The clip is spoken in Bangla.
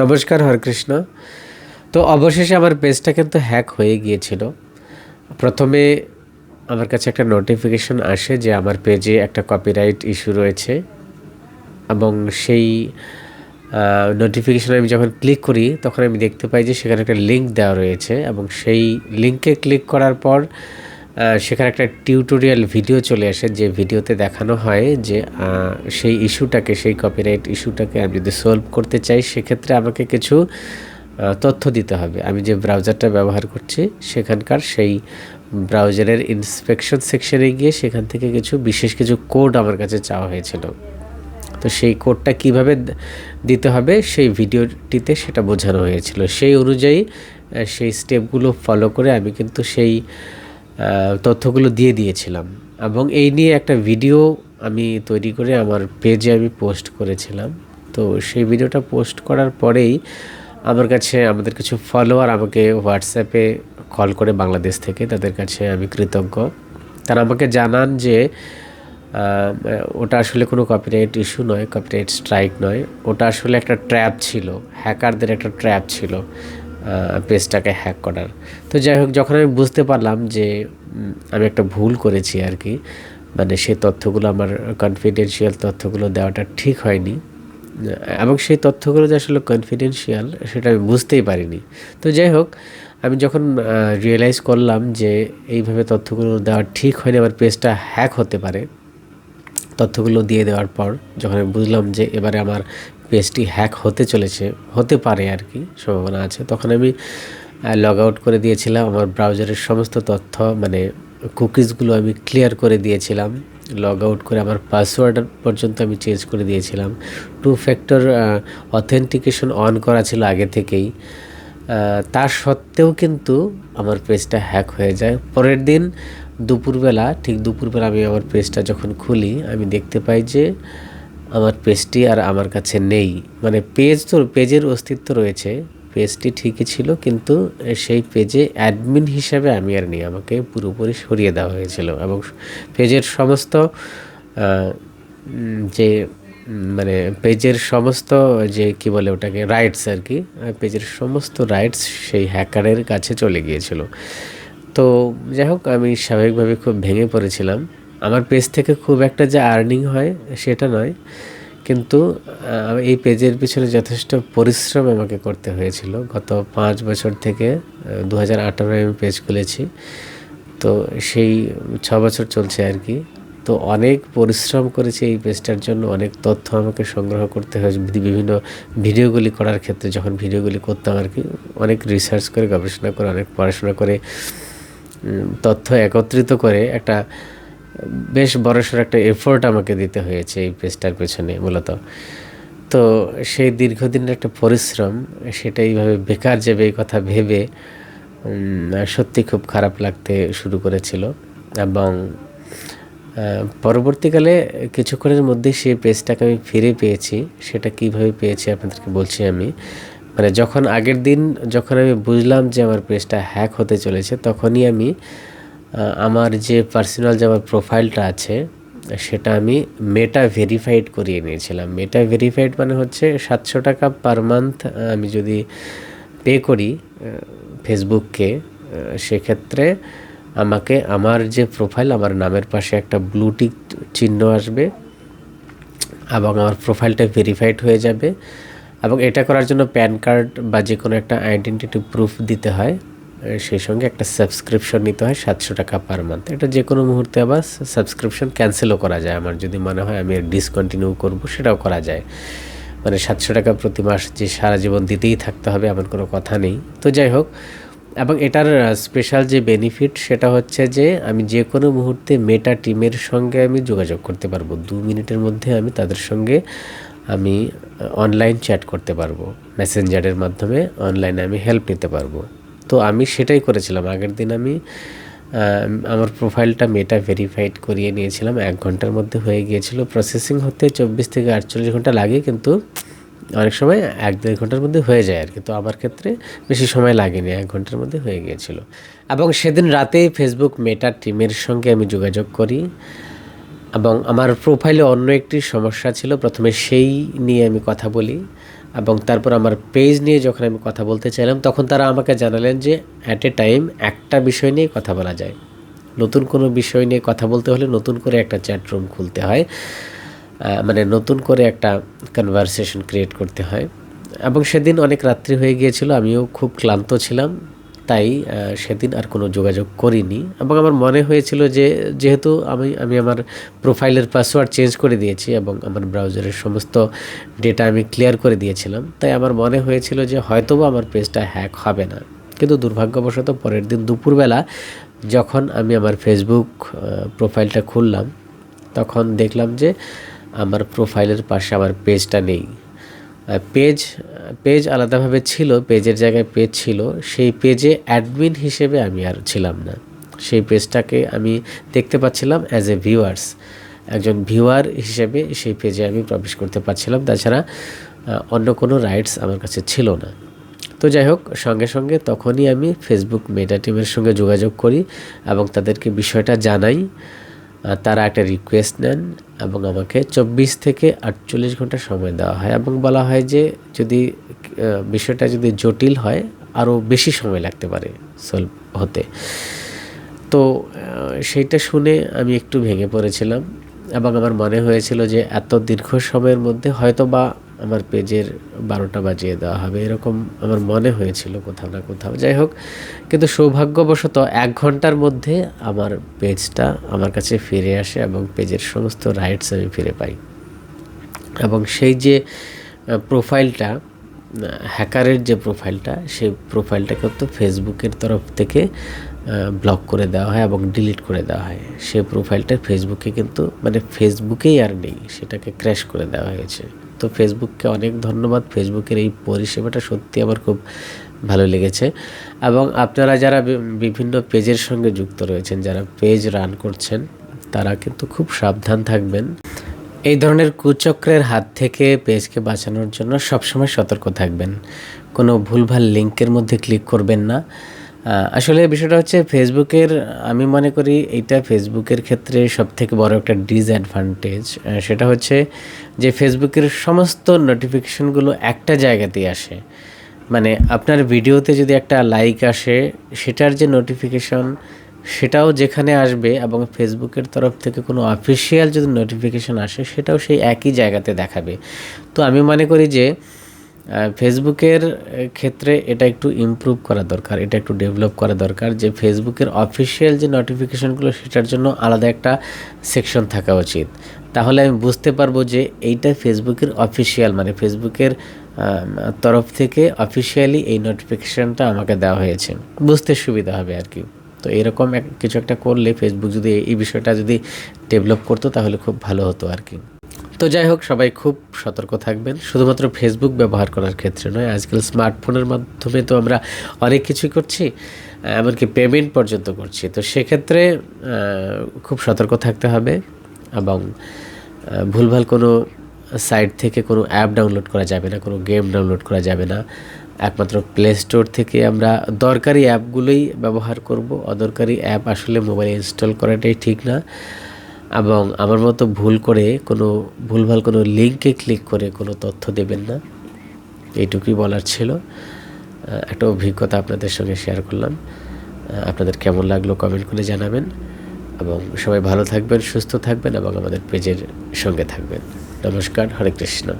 নমস্কার হরকৃষ্ণ। তো অবশেষে আমার পেজটা কিন্তু হ্যাক হয়ে গিয়েছিল। প্রথমে আমার কাছে একটা নোটিফিকেশন আসে যে আমার পেজে একটা কপিরাইট ইস্যু রয়েছে এবং সেই নোটিফিকেশন আমি যখন ক্লিক করি, তখন আমি দেখতে পাই যে সেখানে একটা লিঙ্ক দেওয়া রয়েছে এবং সেই লিঙ্কে ক্লিক করার পর সেখানে একটা টিউটোরিয়াল ভিডিও চলে আসে যে ভিডিওতে দেখানো হয় যে সেই ইস্যুটাকে, সেই কপিরাইট ইস্যুটাকে আমি যদি সলভ করতে চাই, সেক্ষেত্রে আমাকে কিছু তথ্য দিতে হবে। আমি যে ব্রাউজারটা ব্যবহার করছি, সেখানকার সেই ব্রাউজারের ইন্সপেকশন সেকশনে গিয়ে সেখান থেকে কিছু, বিশেষ কিছু কোড আমার কাছে চাওয়া হয়েছিল। তো সেই কোডটা কীভাবে দিতে হবে, সেই ভিডিওটিতে সেটা বোঝানো হয়েছিল। সেই অনুযায়ী সেই স্টেপগুলো ফলো করে আমি কিন্তু সেই তথ্যগুলো দিয়ে দিয়েছিলাম। এবং এই নিয়ে একটা ভিডিও আমি তৈরি করে আমার পেজে আমি পোস্ট করেছিলাম। তো সেই ভিডিওটা পোস্ট করার পরেই আমার কাছে আমাদের কিছু ফলোয়ার আমাকে হোয়াটসঅ্যাপে কল করে বাংলাদেশ থেকে। তাদের কাছে আমি কৃতজ্ঞ। তারা আমাকে জানান যে ওটা আসলে কোনো কপিরাইট ইস্যু নয় কপিরাইট স্ট্রাইক নয়। ওটা আসলে একটা ট্র্যাপ ছিল হ্যাকারদের একটা ট্র্যাপ ছিল পেজটাকে হ্যাক করার। তো যাই হোক, যখন আমি বুঝতে পারলাম যে আমি একটা ভুল করেছি আর কি। মানে সেই তথ্যগুলো আমার কনফিডেন্সিয়াল তথ্যগুলো দেওয়াটা ঠিক হয়নি। এবং সেই তথ্যগুলো যে আসলে কনফিডেন্সিয়াল সেটা আমি বুঝতেই পারিনি। তো যাই হোক, আমি যখন রিয়েলাইজ করলাম যে এইভাবে তথ্যগুলো দেওয়া ঠিক হয়নি, আমার পেজটা হ্যাক হতে পারে। তথ্যগুলো দিয়ে দেওয়ার পর যখন আমি বুঝলাম যে এবারে আমার পেজটি হ্যাক হতে চলেছে, হতে পারে আর কি, সম্ভাবনা আছে, তখন আমি লগ আউট করে দিয়েছিলাম, আমার ব্রাউজারের সমস্ত তথ্য মানে কুকিজগুলো আমি ক্লিয়ার করে দিয়েছিলাম। লগ আউট করে আমার পাসওয়ার্ড পর্যন্ত আমি চেঞ্জ করে দিয়েছিলাম। টু ফ্যাক্টর অথেন্টিকেশন অন করা ছিল আগে থেকেই। তা সত্ত্বেও কিন্তু আমার পেজটা হ্যাক হয়ে যায়। পরের দিন দুপুরবেলা, ঠিক দুপুরবেলা আমি আমার পেজটা যখন খুলি, আমি দেখতে পাই যে আমার পেজটি আর আমার কাছে নেই। মানে পেজ তো পেজের অস্তিত্ব রয়েছে। পেজটি ঠিকই ছিল, কিন্তু সেই পেজে অ্যাডমিন হিসাবে আমি আর নেই। আমাকে পুরোপুরি সরিয়ে দেওয়া হয়েছিল এবং পেজের সমস্ত যে মানে পেজের সমস্ত যে, কি বলে ওটাকে রাইটস আর কি পেজের সমস্ত রাইটস সেই হ্যাকারের কাছে চলে গিয়েছিল। তো যাই হোক, আমি স্বাভাবিকভাবে খুব ভেঙে পড়েছিলাম। আমার পেজ থেকে খুব একটা যে আর্নিং হয় সেটা নয়। কিন্তু এই পেজের পিছনে যথেষ্ট পরিশ্রম আমাকে করতে হয়েছিল। গত পাঁচ বছর থেকে দু হাজার আমি পেজ খুলেছি। তো সেই ছ বছর চলছে আর কি। তো অনেক পরিশ্রম করেছি এই পেজটার জন্য। অনেক তথ্য আমাকে সংগ্রহ করতে হয়েছে। বিভিন্ন ভিডিওগুলি করার ক্ষেত্রে যখন ভিডিওগুলি করতাম আর কি, অনেক রিসার্চ করে, গবেষণা করে, অনেক পড়াশোনা করে তথ্য একত্রিত করে একটা বেশ বড়সড় একটা এফোর্ট আমাকে দিতে হয়েছে এই পেজটার পেছনে মূলত। তো সেই দীর্ঘদিনের একটা পরিশ্রম, সেটা এইভাবে বেকার যাবে এই কথা ভেবে সত্যি খুব খারাপ লাগতে শুরু করেছিল। এবং পরবর্তীকালে কিছুক্ষণের মধ্যেই সেই পেজটাকে আমি ফিরে পেয়েছি। সেটা কীভাবে পেয়েছি আপনাদেরকে বলছি আমি। মানে যখন আগের দিন যখন আমি বুঝলাম যে আমার পেজটা হ্যাক হতে চলেছে, তখনই আমি আমার যে পার্সোনাল যে আমার প্রোফাইলটা আছে, সেটা আমি মেটা ভেরিফাইড করিয়ে নিয়েছিলাম। মেটা ভেরিফাইড মানে হচ্ছে সাতশো টাকা পার মান্থ আমি যদি পে করি ফেসবুককে সেক্ষেত্রে আমাকে, আমার যে প্রোফাইল আমার নামের পাশে একটা ব্লুটিক চিহ্ন আসবে এবং আমার প্রোফাইলটা ভেরিফাইড হয়ে যাবে। এবং এটা করার জন্য প্যান কার্ড বা যে কোনো একটা আইডেন্টিটি প্রুফ দিতে হয়। সেই সঙ্গে একটা সাবস্ক্রিপশন নিতে হয়, সাতশো টাকা পার মান্থ এটা যে কোনো মুহূর্তে আবার সাবস্ক্রিপশন ক্যান্সেলও করা যায় আমার। যদি মনে হয় আমি ডিসকন্টিনিউ করব, সেটাও করা যায়। মানে সাতশো টাকা প্রতি মাস যে সারা জীবন দিতেই থাকতে হবে, এমন কোনো কথা নেই। তো যাই হোক, এবং এটার স্পেশাল যে বেনিফিট সেটা হচ্ছে যে আমি যে কোনো মুহূর্তে মেটা টিমের সঙ্গে আমি যোগাযোগ করতে পারব। দু মিনিটের মধ্যে আমি তাদের সঙ্গে আমি অনলাইন চ্যাট করতে পারব। মেসেঞ্জারের মাধ্যমে অনলাইনে আমি হেল্প নিতে পারব। তো আমি সেটাই করেছিলাম। আগের দিন আমি আমার প্রোফাইলটা মেটা ভেরিফাইড করিয়ে নিয়েছিলাম। এক ঘণ্টার মধ্যে হয়ে গিয়েছিল। প্রসেসিং হতে চব্বিশ থেকে আটচল্লিশ ঘণ্টা লাগে কিন্তু অনেক সময় এক দেড় ঘণ্টার মধ্যে হয়ে যায় আর কি তো আমার ক্ষেত্রে বেশি সময় লাগেনি। এক ঘণ্টার মধ্যে হয়ে গিয়েছিল। এবং সেদিন রাতেই ফেসবুক মেটা টিমের সঙ্গে আমি যোগাযোগ করি। এবং আমার প্রোফাইলে অন্য একটি সমস্যা ছিল। প্রথমে সেই নিয়ে আমি কথা বলি। এবং তারপর আমার পেজ নিয়ে যখন আমি কথা বলতে চাইলাম, তখন তারা আমাকে জানালেন যে অ্যাট এ টাইম একটা বিষয় নিয়ে কথা বলা যায়। নতুন কোনো বিষয় নিয়ে কথা বলতে হলে নতুন করে একটা চ্যাট রুম খুলতে হয়। মানে নতুন করে একটা কনভারসেশন ক্রিয়েট করতে হয়। এবং সেদিন অনেক রাত্রি হয়ে গিয়েছিল, আমিও খুব ক্লান্ত ছিলাম। তাই সেদিন আর কোনো যোগাযোগ করিনি। এবং আমার মনে হয়েছিল যে, যেহেতু আমি আমি আমার প্রোফাইলের পাসওয়ার্ড চেঞ্জ করে দিয়েছি এবং আমার ব্রাউজারের সমস্ত ডেটা আমি ক্লিয়ার করে দিয়েছিলাম, তাই আমার মনে হয়েছিল যে হয়তোবা আমার পেজটা হ্যাক হবে না। কিন্তু দুর্ভাগ্যবশত পরের দিন দুপুরবেলা যখন আমি আমার ফেসবুক প্রোফাইলটা খুললাম, তখন দেখলাম যে আমার প্রোফাইলের পাশে আমার পেজটা নেই। পেজ পেজ আলাদাভাবে ছিল পেজের জায়গায় পেজ ছিল, সেই পেজে অ্যাডমিন হিসেবে আমি আর ছিলাম না। সেই পেজটাকে আমি দেখতে পাচ্ছিলাম অ্যাজ এ ভিউয়ার্স একজন ভিউয়ার হিসেবে সেই পেজে আমি প্রবেশ করতে পারছিলাম। তাছাড়া অন্য কোনো রাইটস আমার কাছে ছিল না। তো যাই হোক, সঙ্গে সঙ্গে তখনই আমি ফেসবুক মেটা টিমের সঙ্গে যোগাযোগ করি এবং তাদেরকে বিষয়টা জানাই। তারা একটা রিকোয়েস্ট নেন এবং আমাকে চব্বিশ থেকে আটচল্লিশ ঘণ্টা সময় দেওয়া হয় এবং বলা হয় যে যদি বিষয়টা যদি জটিল হয়, আরও বেশি সময় লাগতে পারে সলভ হতে। তো সেইটা শুনে আমি একটু ভেঙে পড়েছিলাম এবং আমার মনে হয়েছিল যে এত দীর্ঘ সময়ের মধ্যে হয়তো বা আমার পেজের বারোটা বাজিয়ে দেওয়া হবে। এরকম আমার মনে হয়েছিল কোথাও না কোথাও। যাই হোক, কিন্তু সৌভাগ্যবশত এক ঘণ্টার মধ্যে আমার পেজটা আমার কাছে ফিরে আসে এবং পেজের সমস্ত রাইটস আমি ফিরে পাই। এবং সেই যে প্রোফাইলটা হ্যাকারের যে প্রোফাইলটা, সেই প্রোফাইলটা কিন্তু ফেসবুকের তরফ থেকে ব্লক করে দেওয়া হয় এবং ডিলিট করে দেওয়া হয়। সেই প্রোফাইলটা ফেসবুকে কিন্তু মানে ফেসবুকেই আর নেই, সেটাকে ক্র্যাশ করে দেওয়া হয়েছে। তো ফেসবুককে অনেক ধন্যবাদ। ফেসবুকের এই পরিষেবাটা সত্যি আমার খুব ভালো লেগেছে। এবং আপনারা যারা বিভিন্ন পেজের সঙ্গে যুক্ত রয়েছেন, যারা পেজ রান করছেন, তারা কিন্তু খুব সাবধান থাকবেন। এই ধরনের কুচক্রের হাত থেকে পেজকে বাঁচানোর জন্য সবসময় সতর্ক থাকবেন। কোনো ভুলভাল লিঙ্কের মধ্যে ক্লিক করবেন না। আসলে বিষয়টা হচ্ছে ফেসবুকের, আমি মনে করি এইটা ফেসবুকের ক্ষেত্রে সবথেকে বড় একটা ডিসঅ্যাডভান্টেজ সেটা হচ্ছে যে ফেসবুকের সমস্ত নোটিফিকেশনগুলো একটা জায়গাতেই আসে। মানে আপনার ভিডিওতে যদি একটা লাইক আসে, সেটার যে নোটিফিকেশন সেটাও যেখানে আসবে এবং ফেসবুকের তরফ থেকে কোনো অফিসিয়াল যদি নোটিফিকেশন আসে, সেটাও সেই একই জায়গাতে দেখাবে। তো আমি মনে করি যে ফেসবুকের ক্ষেত্রে এটা একটু ইমপ্রুভ করা দরকার, এটা একটু ডেভেলপ করা দরকার যে ফেসবুকের অফিসিয়াল যে নোটিফিকেশনগুলো সেটার জন্য আলাদা একটা সেকশন থাকা উচিত। তাহলে আমি বুঝতে পারব যে এইটা ফেসবুকের অফিসিয়াল মানে ফেসবুকের তরফ থেকে অফিসিয়ালি এই নোটিফিকেশনটা আমাকে দেওয়া হয়েছে। বুঝতে সুবিধা হবে আর কি। তো এরকম এক- কিছু একটা করলে ফেসবুক যদি এই বিষয়টা যদি ডেভেলপ করতো তাহলে খুব ভালো হতো আর কি। তো যাই হোক, সবাই খুব সতর্ক থাকবেন। শুধুমাত্র ফেসবুক ব্যবহার করার ক্ষেত্রে নয়, আজকাল স্মার্টফোনের মাধ্যমে তো আমরা অনেক কিছুই করছি, এমনকি পেমেন্ট পর্যন্ত করছি। তো সেক্ষেত্রে খুব সতর্ক থাকতে হবে এবং ভুলভাল কোনো সাইট থেকে কোনো অ্যাপ ডাউনলোড করা যাবে না, কোনো গেম ডাউনলোড করা যাবে না। একমাত্র প্লে স্টোর থেকে আমরা দরকারি অ্যাপগুলোই ব্যবহার করব। অদরকারি অ্যাপ আসলে মোবাইলে ইনস্টল করাটাই ঠিক না। এবং আমার মতো ভুল করে কোনো, ভুলভাল কোনো লিঙ্কে ক্লিক করে কোনো তথ্য দেবেন না। এইটুকুই বলার ছিল। একটা অভিজ্ঞতা আপনাদের সঙ্গে শেয়ার করলাম। আপনাদের কেমন লাগল কমেন্ট করে জানাবেন। এবং সবাই ভালো থাকবেন, সুস্থ থাকবেন এবং আমাদের পেজের সঙ্গে থাকবেন। নমস্কার, হরে কৃষ্ণ।